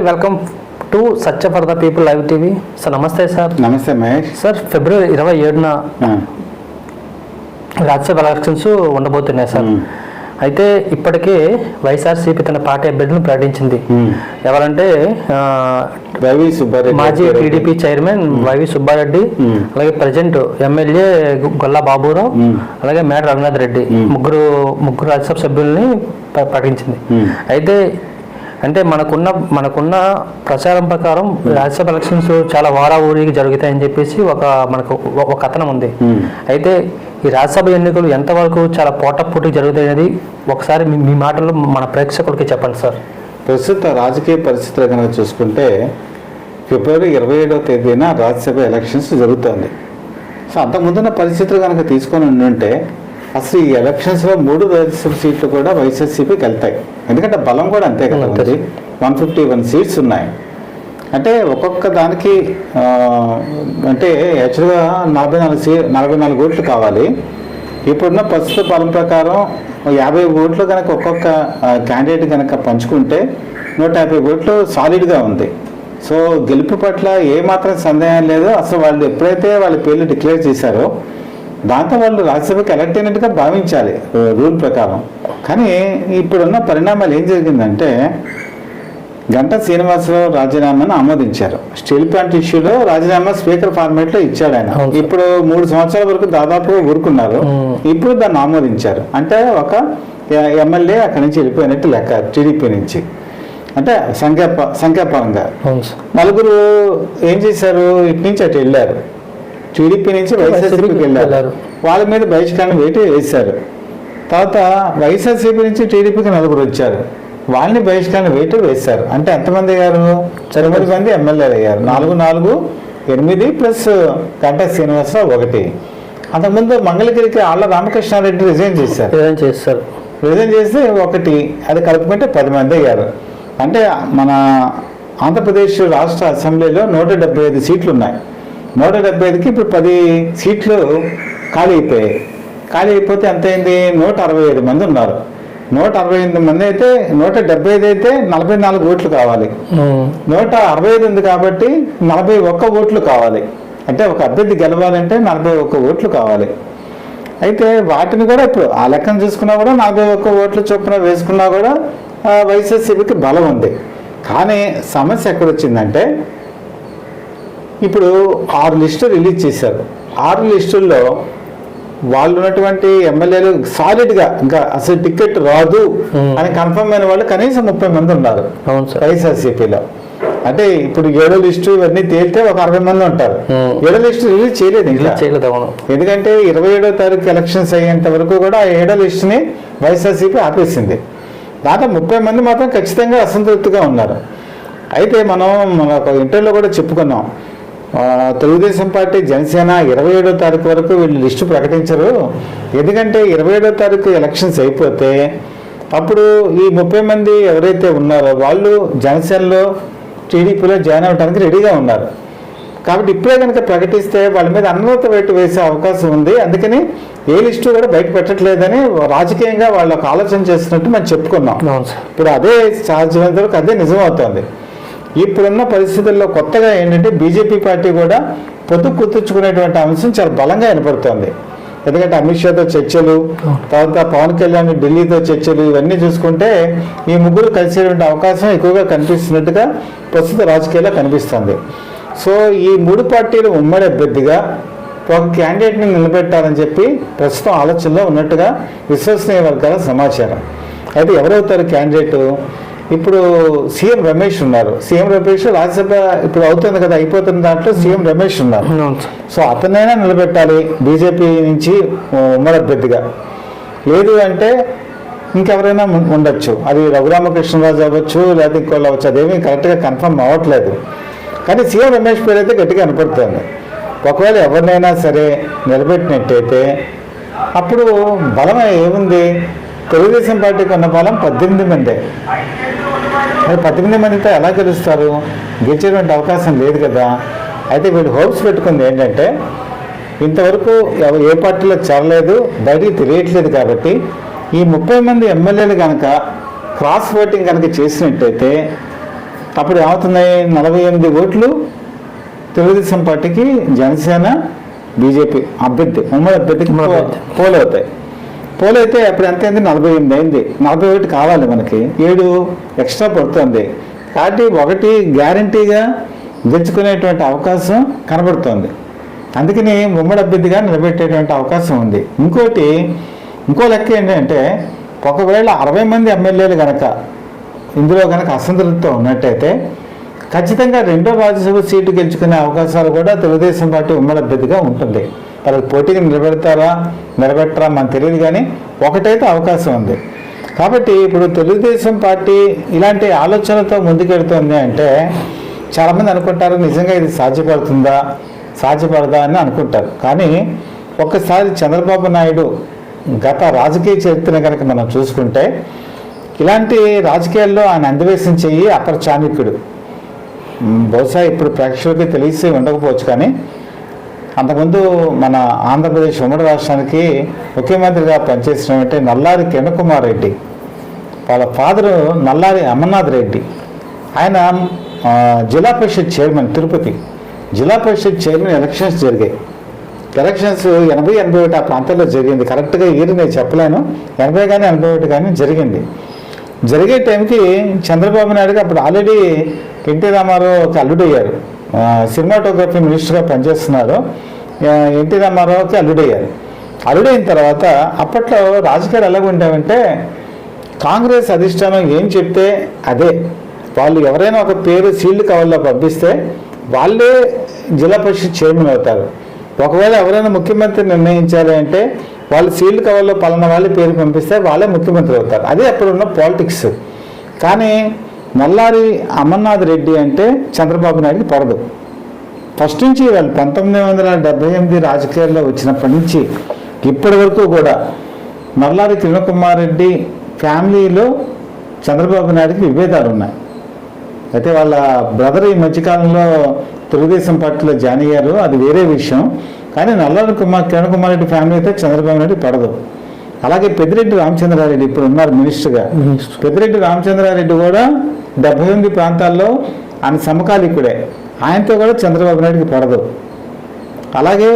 Welcome to Satya for the people live TV sir namaste sir namaste Mahesh sir ఫిబ్రవరి ఇరవై ఏడున Rajya Sabha elections ఉండబోతున్నాయి sir. అయితే ఇప్పటికే వైఎస్ఆర్సీపీ తన పార్టీ అభ్యర్థులను ప్రకటించింది. ఎవరంటే మాజీ. TDP chairman YV Subbareddy. అలాగే ప్రజెంట్ ఎమ్మెల్యే గొల్లా బాబురావు. అలాగే మేడ రఘునాథ్ రెడ్డి. ముగ్గురు ముగ్గురు రాజ్యసభ సభ్యుల్ని ప్ర- ప్రకటించింది. అయితే అంటే మనకున్న మనకున్న ప్రచారం ప్రకారం రాజ్యసభ ఎలక్షన్స్ చాలా వారా ఊరికి జరుగుతాయని చెప్పేసి ఒక మనకు ఒక- కథనం ఉంది. అయితే ఈ రాజ్యసభ ఎన్నికలు ఎంతవరకు చాలా పోటపోటీ జరుగుతాయి అనేది ఒకసారి మీ- మీ మాటల్లో మన ప్రేక్షకులకి చెప్పండి సార్. ప్రస్తుత రాజకీయ పరిస్థితులు కనుక చూసుకుంటే ఫిబ్రవరి ఇరవై ఏడవ తేదీన రాజ్యసభ ఎలక్షన్స్ జరుగుతుంది. సో అంతకుముందున్న పరిస్థితులు కనుక తీసుకొని ఉండుంటే అసలు ఈ ఎలక్షన్స్లో మూడు రాజ్యసభ సీట్లు కూడా వైఎస్ఆర్సీపీకి వెళ్తాయి. ఎందుకంటే బలం కూడా అంతే కదా. ఉంది. వన్ ఫిఫ్టీ వన్ సీట్స్ ఉన్నాయి. అంటే ఒక్కొక్క దానికి అంటే యాక్చువల్గా నలభై నాలుగు సీ నలభై నాలుగు ఓట్లు కావాలి. ఇప్పుడున్న ప్రస్తుత బలం ప్రకారం యాభై ఓట్లు కనుక ఒక్కొక్క క్యాండిడేట్ కనుక పంచుకుంటే నూట యాభై ఓట్లు సాలిడ్గా ఉంది. సో గెలుపు పట్ల ఏ మాత్రం సందేహం లేదు. అసలు వాళ్ళు ఎప్పుడైతే వాళ్ళ పేర్లు డిక్లేర్ చేశారో దాంతో వాళ్ళు రాజ్యసభకి ఎలక్ట్ అయినట్టుగా భావించాలి రూల్ ప్రకారం. కానీ ఇప్పుడున్న పరిణామాలు ఏం జరిగిందంటే గంటా శ్రీనివాసరావు రాజీనామాను ఆమోదించారు. స్టీల్ ప్లాంట్ ఇష్యూలో రాజీనామా స్పీకర్ ఫార్మేట్లో ఇచ్చాడు ఆయన. ఇప్పుడు మూడు సంవత్సరాల వరకు దాదాపుగా ఊరుకున్నారు. ఇప్పుడు దాన్ని ఆమోదించారు. అంటే ఒక ఎమ్మెల్యే అక్కడి నుంచి వెళ్ళిపోయినట్టు లెక్క టీడీపీ నుంచి. అంటే సంఖ్యా సంఖ్యాపరంగా. నలుగురు ఏం చేశారు? ఇటు నుంచి అటు వెళ్ళారు. టీడీపీ నుంచి వైఎస్ఆర్సీపీకి వెళ్ళారు. వాళ్ళ మీద బహిష్కరణ వేటి వేశారు. తర్వాత వైఎస్ఆర్సీపీ నుంచి టీడీపీకి నలుగురు వచ్చారు. వాళ్ళని బహిష్కరణ వేటు వేశారు. అంటే ఎంతమంది అయ్యారు? ఎనిమిది మంది ఎమ్మెల్యేలు అయ్యారు. నాలుగు నాలుగు ఎనిమిది ప్లస్ గంటా శ్రీనివాసరావు ఒకటి. అంతకుముందు మంగళగిరికి ఆళ్ళ రామకృష్ణారెడ్డి రిజైన్ చేశారు. ఏదైనా చేస్తారు రిజైన్ చేస్తే ఒకటి అది కలుపుకుంటే పది మంది అయ్యారు. అంటే మన ఆంధ్రప్రదేశ్ రాష్ట్ర అసెంబ్లీలో నూట డెబ్బై ఐదు సీట్లు ఉన్నాయి నూట డెబ్బై ఐదుకి ఇప్పుడు పది సీట్లు ఖాళీ అయిపోయాయి. ఖాళీ అయిపోతే ఎంత అయింది? నూట అరవై ఐదు మంది ఉన్నారు. నూట అరవై ఎనిమిది మంది అయితే నూట డెబ్బై ఐదు అయితే నలభై నాలుగు ఓట్లు కావాలి. నూట అరవై ఐదు ఉంది కాబట్టి నలభై ఒక్క ఓట్లు కావాలి. అంటే ఒక అభ్యర్థి గెలవాలంటే నలభై ఒక్క ఓట్లు కావాలి. అయితే వాటిని కూడా ఇప్పుడు ఆ లెక్కను చూసుకున్నా కూడా నలభై ఒక్క ఓట్లు చొప్పున వేసుకున్నా కూడా వైఎస్ఆర్సీపీకి బలం ఉంది. కానీ సమస్య ఎక్కడ వచ్చిందంటే ఇప్పుడు ఆరు లిస్టులు రిలీజ్ చేశారు. ఆరు లిస్టుల్లో వాళ్ళు ఉన్నటువంటి ఎమ్మెల్యేలు సాలిడ్గా ఇంకా అసలు టికెట్ రాదు. అని కన్ఫర్మ్ అయిన వాళ్ళు కనీసం ముప్పై మంది ఉన్నారు. వైఎస్ఆర్సీపీలో అంటే ఇప్పుడు ఏడో లిస్టు ఇవన్నీ తేలితే ఒక అరవై మంది ఉంటారు. ఏడో లిస్టు రిలీజ్ చేయలేదు ఎందుకంటే ఇరవై ఏడో తారీఖు ఎలక్షన్స్ అయ్యేంత వరకు కూడా ఆ ఏడో లిస్టుని వైఎస్ఆర్సీపీ ఆపేసింది. దాంట్లో ముప్పై మంది మాత్రం ఖచ్చితంగా అసంతృప్తిగా ఉన్నారు. అయితే మనం మన ఒక ఇంటర్వ్యూలో కూడా చెప్పుకున్నాం. తెలుగుదేశం పార్టీ జనసేన ఇరవై ఏడో తారీఖు వరకు వీళ్ళు లిస్టు ప్రకటించరు. ఎందుకంటే ఇరవై ఏడో తారీఖు ఎలక్షన్స్ అయిపోతే అప్పుడు ఈ ముప్పై మంది ఎవరైతే ఉన్నారో వాళ్ళు జనసేనలో టీడీపీలో జాయిన్ అవ్వడానికి రెడీగా ఉన్నారు. కాబట్టి ఇప్పుడే కనుక ప్రకటిస్తే వాళ్ళ మీద అన్నత వేటు వేసే అవకాశం ఉంది. అందుకని ఏ లిస్టు కూడా బయట పెట్టట్లేదని రాజకీయంగా వాళ్ళు ఒక ఆలోచన చేస్తున్నట్టు మనం చెప్పుకున్నాం. ఇప్పుడు అదే సాధ్యమైనంత వరకు అదే నిజమవుతోంది. ఇప్పుడున్న పరిస్థితుల్లో కొత్తగా ఏంటంటే బీజేపీ పార్టీ కూడా పొత్తు కుదుర్చుకునేటువంటి అంశం చాలా బలంగా వినపడుతోంది. ఎందుకంటే అమిత్ షాతో చర్చలు తర్వాత పవన్ కళ్యాణ్ ఢిల్లీతో చర్చలు ఇవన్నీ చూసుకుంటే ఈ ముగ్గురు కలిసేటువంటి అవకాశం ఎక్కువగా కనిపిస్తున్నట్టుగా ప్రస్తుత రాజకీయాల్లో కనిపిస్తుంది. సో ఈ మూడు పార్టీలు ఉమ్మడి అభ్యర్థిగా ఒక క్యాండిడేట్ని నిలబెట్టాలని చెప్పి ప్రస్తుతం ఆలోచనలో ఉన్నట్టుగా విశ్వసనీయ వర్గాల సమాచారం. అయితే ఎవరవుతారు క్యాండిడేట్? ఇప్పుడు సీఎం రమేష్ ఉన్నారు. సీఎం రమేష్ రాజ్యసభ ఇప్పుడు అవుతుంది కదా అయిపోతున్న దాంట్లో సీఎం రమేష్ ఉన్నారు. సో అతనైనా నిలబెట్టాలి బీజేపీ నుంచి ఉమ్మడి అభ్యర్థిగా. లేదు అంటే ఇంకెవరైనా ఉండొచ్చు. అది రఘురామకృష్ణరాజు అవ్వచ్చు లేదా ఇంకోళ్ళు అవ్వచ్చు అదేమీ కరెక్ట్గా కన్ఫర్మ్ అవ్వట్లేదు. కానీ సీఎం రమేష్ పేరు అయితే గట్టిగా కనపడుతుంది. ఒకవేళ ఎవరినైనా సరే నిలబెట్టినట్టయితే అప్పుడు బలం ఏముంది? తెలుగుదేశం పార్టీకి ఉన్న బలం పద్దెనిమిది మందే. మరి పద్దెనిమిది మందితో ఎలా గెలుస్తారు? గెలిచేటువంటి అవకాశం లేదు కదా. అయితే వీళ్ళు హోప్స్ పెట్టుకుంది ఏంటంటే ఇంతవరకు ఏ పార్టీలో చేరలేదు బయటికి తెలియట్లేదు కాబట్టి ఈ ముప్పై మంది ఎమ్మెల్యేలు కనుక క్రాస్ ఓటింగ్ కనుక చేసినట్టయితే అప్పుడు ఏమవుతున్నాయి? నలభై ఎనిమిది ఓట్లు తెలుగుదేశం పార్టీకి జనసేన బీజేపీ అభ్యర్థి ఉమ్మడి అభ్యర్థికి ఉమ్మడి పోలైతే పోలు అయితే అప్పుడు ఎంత అయింది? నలభై ఎనిమిది అయింది. నలభై ఒకటి కావాలి మనకి. ఏడు ఎక్స్ట్రా పడుతుంది. కాబట్టి ఒకటి గ్యారంటీగా గెలుచుకునేటువంటి అవకాశం కనబడుతోంది. అందుకని ముమ్మడి అభ్యర్థిగా నిలబెట్టేటువంటి అవకాశం ఉంది. ఇంకోటి ఇంకో లెక్క ఏంటంటే ఒకవేళ అరవై మంది ఎమ్మెల్యేలు కనుక ఇందులో కనుక అసంతృప్తితో ఉన్నట్టయితే ఖచ్చితంగా రెండో రాజ్యసభ సీటు గెలుచుకునే అవకాశాలు కూడా తెలుగుదేశం పార్టీ ఉమ్మడి అభ్యర్థిగా ఉంటుంది. వాళ్ళకి పోటీకి నిలబెడతారా నిలబెట్టరా మనకు తెలియదు కానీ ఒకటైతే అవకాశం ఉంది. కాబట్టి ఇప్పుడు తెలుగుదేశం పార్టీ ఇలాంటి ఆలోచనతో ముందుకెడుతుంది అంటే చాలామంది అనుకుంటారు నిజంగా ఇది సాధ్యపడుతుందా సాధ్యపడదా అని అనుకుంటారు. కానీ ఒక్కసారి చంద్రబాబు నాయుడు గత రాజకీయ చరిత్ర కనుక మనం చూసుకుంటే ఇలాంటి రాజకీయాల్లో ఆయన అందవేశం చెయ్యి అపర చాణిక్యుడు బహుశా ఇప్పుడు ప్రేక్షకులకి తెలిసి ఉండకపోవచ్చు కానీ అంతకుముందు మన ఆంధ్రప్రదేశ్ ఉమ్మడి రాష్ట్రానికి ముఖ్యమంత్రిగా పనిచేసినటువంటి నల్లారి కిరణకుమార్ రెడ్డి. వాళ్ళ ఫాదరు నల్లారి అమర్నాథ్ రెడ్డి. ఆయన జిల్లా Parishad chairman Tirupati. Zilla Parishad chairman elections జరిగాయి. ఎలక్షన్స్ ఎనభై ఎనభై ఒకటి ఆ ప్రాంతంలో జరిగింది. కరెక్ట్గా ఇయర్ నేను చెప్పలేను. ఎనభై కానీ ఎనభై ఒకటి కానీ జరిగింది. జరిగే టైంకి చంద్రబాబు నాయుడుకి అప్పుడు ఆల్రెడీ ఎన్టీ రామారావుకి అల్లుడయ్యారు సినిమాటోగ్రఫీ మినిస్టర్గా పనిచేస్తున్నారు. ఎన్టీ రామారావుకి అల్లుడయ్యారు అల్లుడైన తర్వాత అప్పట్లో రాజకీయాలు ఎలాగ ఉండేవంటే కాంగ్రెస్ అధిష్టానం ఏం చెప్తే అదే. వాళ్ళు ఎవరైనా ఒక పేరు సీల్డ్ కవర్లో పంపిస్తే వాళ్ళే జిల్లా పరిషత్ చైర్మన్ అవుతారు. ఒకవేళ ఎవరైనా ముఖ్యమంత్రి నిర్ణయించాలి అంటే వాళ్ళు సీల్డ్ కవర్లో పలానా వాళ్ళ పేరు పంపిస్తే వాళ్ళే ముఖ్యమంత్రి అవుతారు. అదే అప్పుడున్న పాలిటిక్స్ కానీ మల్లారి అమర్నాథ్ రెడ్డి అంటే చంద్రబాబు నాయుడికి పడదు ఫస్ట్ నుంచి వాళ్ళు పంతొమ్మిది వందల డెబ్బై ఎనిమిది రాజకీయాల్లో వచ్చినప్పటి నుంచి ఇప్పటి వరకు కూడా మల్లారి కిరణ్ కుమార్ రెడ్డి ఫ్యామిలీలో చంద్రబాబు నాయుడికి విభేదాలు ఉన్నాయి. అయితే వాళ్ళ బ్రదర్ ఈ మధ్యకాలంలో తెలుగుదేశం పార్టీలో జాయిన్ అయ్యారు. అది వేరే విషయం. కానీ నల్లారి కుమార్ కిరణ్ కుమార్ రెడ్డి ఫ్యామిలీ అయితే చంద్రబాబు నాయుడు పడదు. అలాగే పెద్దిరెడ్డి రామచంద్రారెడ్డి ఇప్పుడు ఉన్నారు మినిస్టర్గా మినిస్టర్. పెద్దిరెడ్డి రామచంద్రారెడ్డి కూడా డెబ్బై ఎనిమిది ప్రాంతాల్లో ఆయన సమకాలీకుడే. ఆయనతో కూడా చంద్రబాబు నాయుడికి పడదు. అలాగే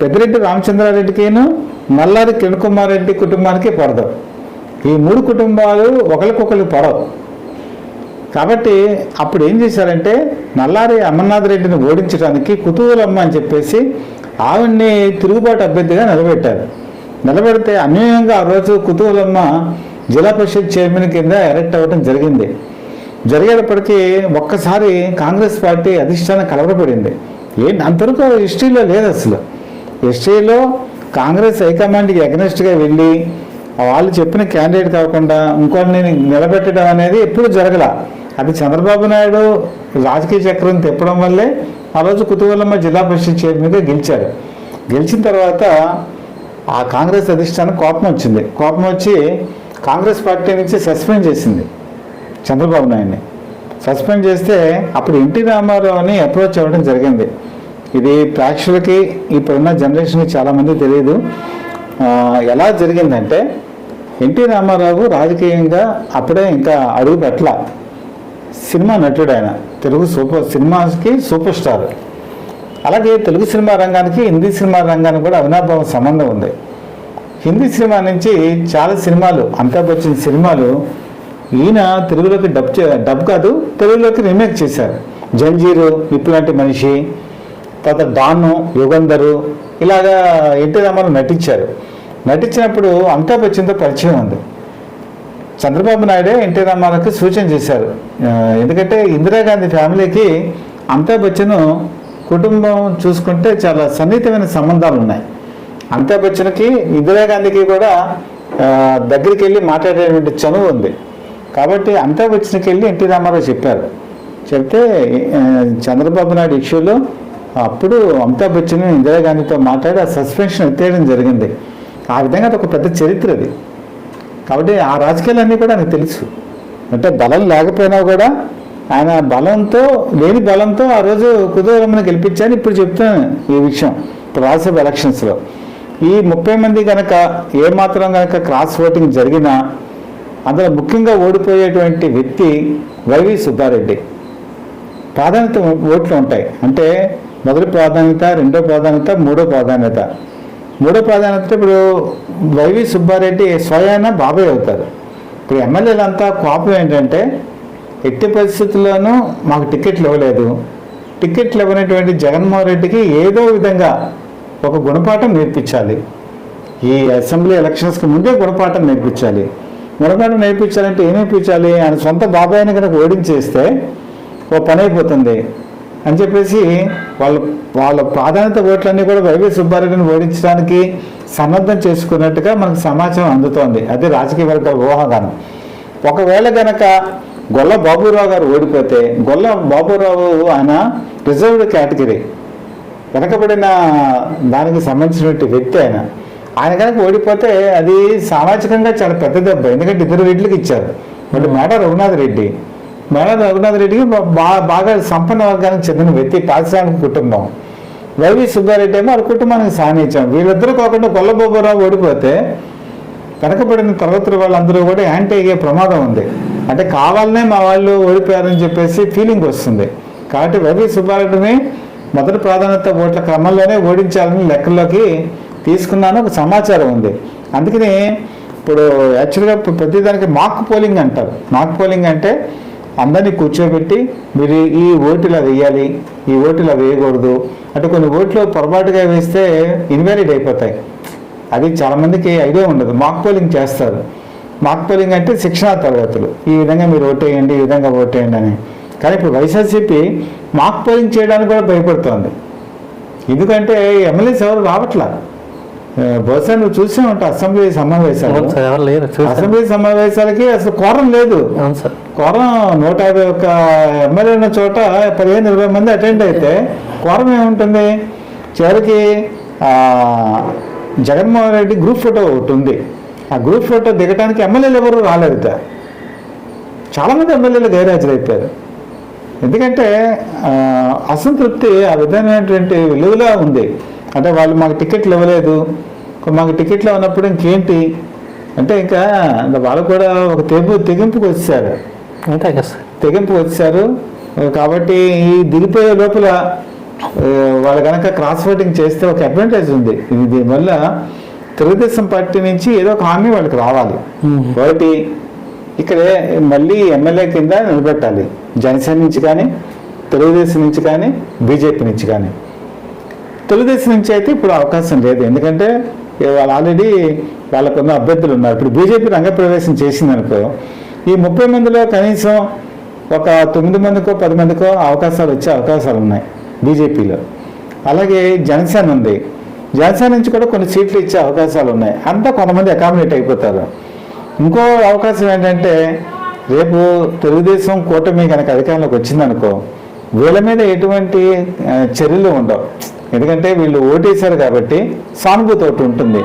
పెద్దిరెడ్డి రామచంద్రారెడ్డికిను నల్లారి కిరణ్ కుమార్ రెడ్డి కుటుంబానికి పడదు. ఈ మూడు కుటుంబాలు ఒకరికొకరు పడవు. కాబట్టి అప్పుడు ఏం చేశారంటే నల్లారి అమర్నాథ్ రెడ్డిని ఓడించడానికి కుతూహలమ్మ అని చెప్పేసి ఆవిడ్ని తిరుగుబాటు అభ్యర్థిగా నిలబెట్టారు. నిలబెడితే అన్యాయంగా ఆ రోజు కుతూహలమ్మ జిల్లా పరిషత్ చైర్మన్ కింద ఎలక్ట్ అవ్వడం జరిగింది. జరిగేటప్పటికీ ఒక్కసారి కాంగ్రెస్ పార్టీ అధిష్టానం కలవరపడింది. ఏంటి? అంతవరకు హిస్టరీలో లేదు అసలు. హిస్టరీలో కాంగ్రెస్ హైకమాండ్కి అగ్నెస్ట్గా వెళ్ళి వాళ్ళు చెప్పిన క్యాండిడేట్ కాకుండా ఇంకొన్ని నిలబెట్టడం అనేది ఎప్పుడు జరగల. అది చంద్రబాబు నాయుడు రాజకీయ చక్రం తిప్పడం వల్లే ఆ రోజు కుతూహలమ్మ జిల్లా పరిషత్ చైర్మన్గా గెలిచారు. గెలిచిన తర్వాత ఆ కాంగ్రెస్ అధిష్టానం కోపం వచ్చింది. కోపం వచ్చి కాంగ్రెస్ పార్టీ నుంచి సస్పెండ్ చేసింది చంద్రబాబు నాయుడిని. సస్పెండ్ చేస్తే అప్పుడు ఎన్టీ రామారావుని అప్రోచ్ అవ్వడం జరిగింది. ఇది ప్రేక్షకులకి ఇప్పుడున్న జనరేషన్కి చాలామంది తెలియదు. ఎలా జరిగిందంటే ఎన్టీ రామారావు రాజకీయంగా అప్పుడే ఇంకా అడుగు పెట్టల. సినిమా నటుడు ఆయన. తెలుగు సూపర్ సినిమాకి సూపర్ స్టార్. అలాగే తెలుగు సినిమా రంగానికి హిందీ సినిమా రంగానికి కూడా అవినాభావ సంబంధం ఉంది. హిందీ సినిమా నుంచి చాలా సినిమాలు అమితాబ్ బచ్చన్ సినిమాలు ఈయన తెలుగులోకి డబ్ చే- డబ్ కాదు తెలుగులోకి రీమేక్ చేశారు. జంజీరు ఇప్పులాంటి మనిషి తర్వాత డాను యుగంధరు ఇలాగా ఎన్టీ రామారావు నటించారు. నటించినప్పుడు అమితాబ్ బచ్చన్తో పరిచయం ఉంది. చంద్రబాబు నాయుడే ఎన్టీ రామారావుకి సూచన చేశారు. ఎందుకంటే ఇందిరాగాంధీ ఫ్యామిలీకి అమితాబ్ బచ్చన్ కుటుంబం చూసుకుంటే చాలా సన్నిహితమైన సంబంధాలు ఉన్నాయి. అమితాబ్ బచ్చన్కి ఇందిరాగాంధీకి కూడా దగ్గరికి వెళ్ళి మాట్లాడేటువంటి చనువు ఉంది. కాబట్టి అమితాబ్ బచ్చన్కి వెళ్ళి ఎన్టీ రామారావు చెప్పారు. చెప్తే చంద్రబాబు నాయుడు ఇష్యూలో అప్పుడు అమితాబ్ బచ్చన్ ఇందిరాగాంధీతో మాట్లాడి ఆ సస్పెన్షన్ ఎత్తేయడం జరిగింది. ఆ విధంగా అది ఒక పెద్ద చరిత్ర అది. కాబట్టి ఆ రాజకీయాలన్నీ కూడా ఆయనకు తెలుసు. అంటే బలం లేకపోయినా కూడా ఆయన బలంతో లేని బలంతో ఆ రోజు కుదూరమ్మని గెలిపించాను ఇప్పుడు చెప్తాను ఈ విషయం రాజ్యసభ ఎలక్షన్స్లో. ఈ ముప్పై మంది కనుక ఏమాత్రం కనుక క్రాస్ ఓటింగ్ జరిగినా అందులో ముఖ్యంగా ఓడిపోయేటువంటి వ్యక్తి వైవి సుబ్బారెడ్డి. ప్రాధాన్యత ఓట్లు ఉంటాయి. అంటే మొదటి ప్రాధాన్యత రెండో ప్రాధాన్యత మూడో ప్రాధాన్యత. మూడో ప్రాధాన్యత ఇప్పుడు వైవి సుబ్బారెడ్డి స్వయాన బాబాయ్ అవుతారు. ఇప్పుడు ఎమ్మెల్యేలంతా కోపం ఏంటంటే ఎట్టి పరిస్థితుల్లోనూ మాకు టికెట్లు ఇవ్వలేదు. టికెట్లు ఇవ్వనటువంటి జగన్మోహన్ రెడ్డికి ఏదో విధంగా ఒక గుణపాఠం నేర్పించాలి. ఈ అసెంబ్లీ ఎలక్షన్స్కి ముందే గుణపాఠం నేర్పించాలి. గుణపాఠం నేర్పించాలంటే ఏమేపించాలి ఆయన సొంత బాబాయ్ని కనుక ఓడించేస్తే ఓ పని అయిపోతుంది. అని చెప్పేసి వాళ్ళు వాళ్ళ ప్రాధాన్యత ఓట్లన్నీ కూడా వైవి సుబ్బారెడ్డిని ఓడించడానికి సన్నద్ధం చేసుకున్నట్టుగా మనకు సమాచారం అందుతోంది. అది రాజకీయ వర్గాల ఊహాగానం. ఒకవేళ గనక గొల్ల బాబురావు గారు ఓడిపోతే గొల్ల బాబురావు ఆయన రిజర్వ్డ్ కేటగిరీ. వెనకబడిన దానికి సంబంధించినటువంటి వ్యక్తి ఆయన. ఆయన కనుక ఓడిపోతే అది సామాజికంగా చాలా పెద్ద దెబ్బ. ఎందుకంటే ఇద్దరు రెడ్లకి ఇచ్చారు. అంటే మేడ రఘునాథ్ రెడ్డి. మేడ రఘునాథ్ రెడ్డికి బాగా సంపన్న వర్గానికి చెందిన వ్యక్తి పారిశ్రామిక కుటుంబం. వైవి సుబ్బారెడ్డి ఏమో వాళ్ళ కుటుంబానికి సాధించాం వీళ్ళిద్దరూ కాకుండా గొల్లబాబురావు ఓడిపోతే వెనకబడిన తరగతుల వాళ్ళందరూ కూడా యాంటీ అయ్యే ప్రమాదం ఉంది. అంటే కావాలనే మా వాళ్ళు ఓడిపోయారని చెప్పేసి ఫీలింగ్ వస్తుంది. కాబట్టి వైవి సుబ్బారెడ్డిని మొదటి ప్రాధాన్యత ఓట్ల క్రమంలోనే ఓడించాలని లెక్కల్లోకి తీసుకున్నాను. ఒక సమాచారం ఉంది. అందుకని ఇప్పుడు యాక్చువల్గా ప్రతిదానికి మాక్ పోలింగ్ అంటారు. మాక్ పోలింగ్ అంటే అందరినీ కూర్చోబెట్టి మీరు ఈ ఓటులు వేయాలి ఈ ఓటులు వేయకూడదు అంటే కొన్ని ఓట్లు పొరపాటుగా వేస్తే ఇన్వాలిడ్ అయిపోతాయి. అది చాలామందికి ఐడియా ఉండదు. మాక్ పోలింగ్ చేస్తారు. మాక్ పోలింగ్ అంటే శిక్షణా తరగతులు. ఈ విధంగా మీరు ఓటేయండి ఈ విధంగా ఓటేయండి అని. కానీ ఇప్పుడు వైఎస్ఆర్సీపీ మాక్ పోలింగ్ చేయడానికి కూడా భయపడుతోంది. ఎందుకంటే ఎమ్మెల్యేస్ ఎవరు రావట్లా? బహుశా నువ్వు చూసే ఉంటావు అసెంబ్లీ సమావేశాలు. అసెంబ్లీ సమావేశాలకి అసలు కోరం లేదు. కోరం నూట యాభై ఒక్క ఎమ్మెల్యే ఉన్న చోట పదిహేను ఇరవై మంది అటెండ్ అయితే కోరం ఏముంటుంది? చివరికి జగన్మోహన్ రెడ్డి గ్రూప్ ఫోటో ఒకటి ఉంది. ఆ గ్రూప్ ఫోటో దిగడానికి ఎమ్మెల్యేలు ఎవరు రాలేదుట. చాలామంది ఎమ్మెల్యేలు గైరాజులైపోయారు ఎందుకంటే అసంతృప్తి ఆ విధమైనటువంటి విలువలా ఉంది. అంటే వాళ్ళు మాకు టికెట్లు ఇవ్వలేదు. మాకు టికెట్లు ఇవ్వనప్పుడు ఇంకేంటి? అంటే ఇంకా వాళ్ళు కూడా ఒక తెగు తెగింపుకి వచ్చారు అంతే కదా సార్. తెగింపు వచ్చారు కాబట్టి ఈ దిగిపోయే లోపల వాళ్ళు కనుక క్రాస్ ఓటింగ్ చేస్తే ఒక అడ్వాంటేజ్ ఉంది. ఇది దీనివల్ల తెలుగుదేశం పార్టీ నుంచి ఏదో ఒక హామీ వాళ్ళకి రావాలి. ఒకటి ఇక్కడే మళ్ళీ ఎమ్మెల్యే కింద నిలబెట్టాలి. జనసేన నుంచి కానీ తెలుగుదేశం నుంచి కానీ బీజేపీ నుంచి కానీ. తెలుగుదేశం నుంచి అయితే ఇప్పుడు అవకాశం లేదు. ఎందుకంటే వాళ్ళు ఆల్రెడీ వాళ్ళకున్న అభ్యర్థులు ఉన్నారు. ఇప్పుడు బీజేపీ రంగప్రవేశం చేసిందనుకో ఈ ముప్పై మందిలో కనీసం ఒక తొమ్మిది మందికో పది మందికో అవకాశాలు వచ్చే అవకాశాలు ఉన్నాయి బీజేపీలో. అలాగే జనసేన ఉంది. జనసేన నుంచి కూడా కొన్ని సీట్లు ఇచ్చే అవకాశాలు ఉన్నాయి. అంతా కొంతమంది అకామిడేట్ అయిపోతారు. ఇంకో అవకాశం ఏంటంటే రేపు తెలుగుదేశం కూటమి కనుక అధికారంలోకి వచ్చిందనుకో వీళ్ళ మీద ఎటువంటి చర్యలు ఉండవు. ఎందుకంటే వీళ్ళు ఓటేశారు కాబట్టి సానుభూతి ఒకటి ఉంటుంది.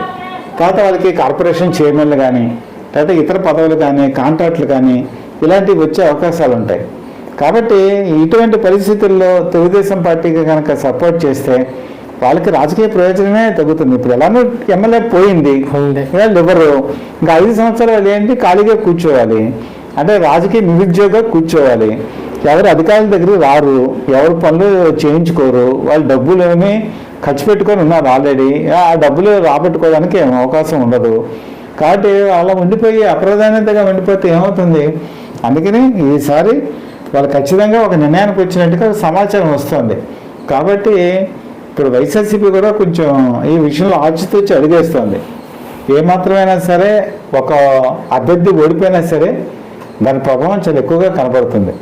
తర్వాత వాళ్ళకి కార్పొరేషన్ చైర్మన్లు కానీ లేకపోతే ఇతర పదవులు కానీ కాంట్రాక్ట్లు కానీ ఇలాంటివి వచ్చే అవకాశాలు ఉంటాయి. కాబట్టి ఇటువంటి పరిస్థితుల్లో తెలుగుదేశం పార్టీకి కనుక సపోర్ట్ చేస్తే వాళ్ళకి రాజకీయ ప్రయోజనమే తగ్గుతుంది. ఇప్పుడు ఎలానో ఎమ్మెల్యే పోయింది. వాళ్ళు ఎవరు? ఇంకా ఐదు సంవత్సరాలు ఏంటి ఖాళీగా కూర్చోవాలి. అంటే రాజకీయ నిరుద్యోగ కూర్చోవాలి. ఎవరు అధికారుల దగ్గర రారు ఎవరు పనులు చేయించుకోరు వాళ్ళు డబ్బులు ఏమి ఖర్చు పెట్టుకొని ఉన్నారు ఆల్రెడీ. ఆ డబ్బులు రాబట్టుకోవడానికి ఏం అవకాశం ఉండదు. కాబట్టి అలా ఉండిపోయి అప్రధాన్యతగా ఉండిపోతే ఏమవుతుంది? అందుకని ఈసారి వాళ్ళు ఖచ్చితంగా ఒక నిర్ణయానికి వచ్చినట్టుగా సమాచారం వస్తుంది. కాబట్టి ఇప్పుడు వైఎస్ఆర్సీపీ కూడా కొంచెం ఈ విషయంలో ఆచితూచి అడిగేస్తుంది. ఏమాత్రమైనా సరే ఒక అభ్యర్థి ఓడిపోయినా సరే దాని ప్రభావం చాలా ఎక్కువగా కనబడుతుంది.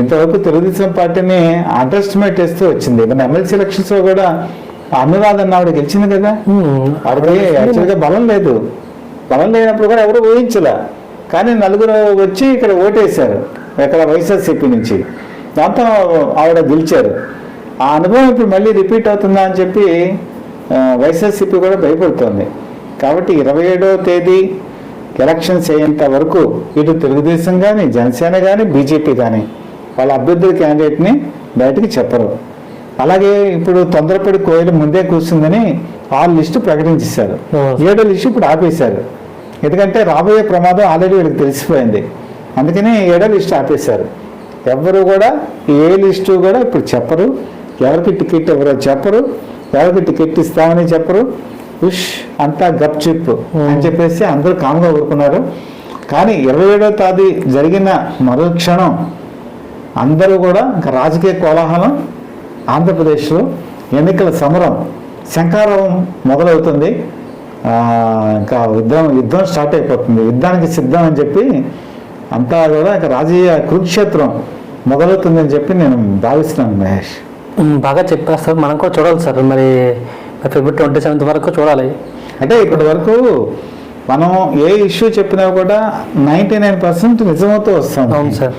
ఇంతవరకు తెలుగుదేశం పార్టీని అండర్స్టిమేట్ చేస్తూ వచ్చింది. మన ఎమ్మెల్సీ ఎలక్షన్స్లో కూడా అనురాధ అన్న ఆవిడ గెలిచింది కదా. ఆవిడకి యాక్చువల్గా బలం లేదు. బలం లేనప్పుడు కూడా ఎవరు ఊహించలే. కానీ నలుగురు వచ్చి ఇక్కడ ఓటేశారు. ఇక్కడ వైఎస్ఆర్సీపీ నుంచి. దాంతో ఆవిడ గెలిచారు. ఆ అనుభవం ఇప్పుడు మళ్ళీ రిపీట్ అవుతుందా అని చెప్పి వైఎస్ఆర్సీపీ కూడా భయపడుతోంది. కాబట్టి ఇరవై ఏడవ తేదీ ఎలక్షన్స్ అయ్యేంత వరకు ఇటు తెలుగుదేశం కానీ జనసేన కానీ బీజేపీ కానీ వాళ్ళ అభ్యర్థుల క్యాండిడేట్ని బయటికి చెప్పరు. అలాగే ఇప్పుడు తొందరపడి కోయిలు ముందే కూర్చుందని ఆరు లిస్టు ప్రకటించేశారు. ఏడో లిస్టు ఇప్పుడు ఆపేశారు. ఎందుకంటే రాబోయే ప్రమాదం ఆల్రెడీ వీళ్ళకి తెలిసిపోయింది. అందుకని ఏడో లిస్టు ఆపేశారు. ఎవరు కూడా ఏ లిస్టు కూడా ఇప్పుడు చెప్పరు. ఎవరికి టికెట్ ఎవరో చెప్పరు. ఎవరికి టికెట్ ఇస్తామని చెప్పరు. ఉష్ అంతా గప్ చిప్ అని చెప్పేసి అందరూ కామ్గా ఊరుకున్నారు. కానీ ఇరవై ఏడో తేదీ జరిగిన మరుక్షణం అందరూ కూడా ఇంకా రాజకీయ కోలాహలం ఆంధ్రప్రదేశ్లో ఎన్నికల సమరం శంకారం మొదలవుతుంది. ఇంకా యుద్ధం యుద్ధం స్టార్ట్ అయిపోతుంది. యుద్ధానికి సిద్ధం అని చెప్పి అంతా కూడా ఇంకా రాజకీయ కురుక్షేత్రం మొదలవుతుందని చెప్పి నేను భావిస్తున్నాను మహేష్. బాగా చెప్పారు సార్. మనం కూడా చూడాలి సార్. మరి ఫిబ్రవరి ట్వంటీ సెవెంత్ వరకు చూడాలి. అంటే ఇప్పటి వరకు మనం ఏ ఇష్యూ చెప్పినా కూడా నైంటీ నైన్ పర్సెంట్ నిజమవుతూ వస్తాం అవును సార్.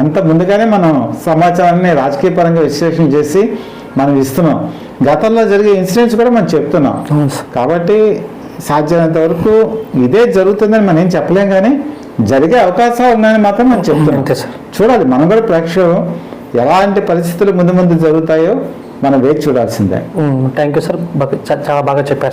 అంత ముందుగానే మనం సమాచారాన్ని రాజకీయ పరంగా విశ్లేషణ చేసి మనం ఇస్తున్నాం. గతంలో జరిగే ఇన్సిడెంట్స్ కూడా మనం చెప్తున్నాం. కాబట్టి సాధ్యమైనంత వరకు ఇదే జరుగుతుందని మనం ఏం చెప్పలేం కానీ జరిగే అవకాశాలు ఉన్నాయని మాత్రం మనం చెప్తున్నాం. చూడాలి మనం కూడా ప్రేక్షకులు ఎలాంటి పరిస్థితులు ముందు ముందు జరుగుతాయో మనం వేచి చూడాల్సిందే. థ్యాంక్ యూ సార్ చాలా బాగా చెప్పారు.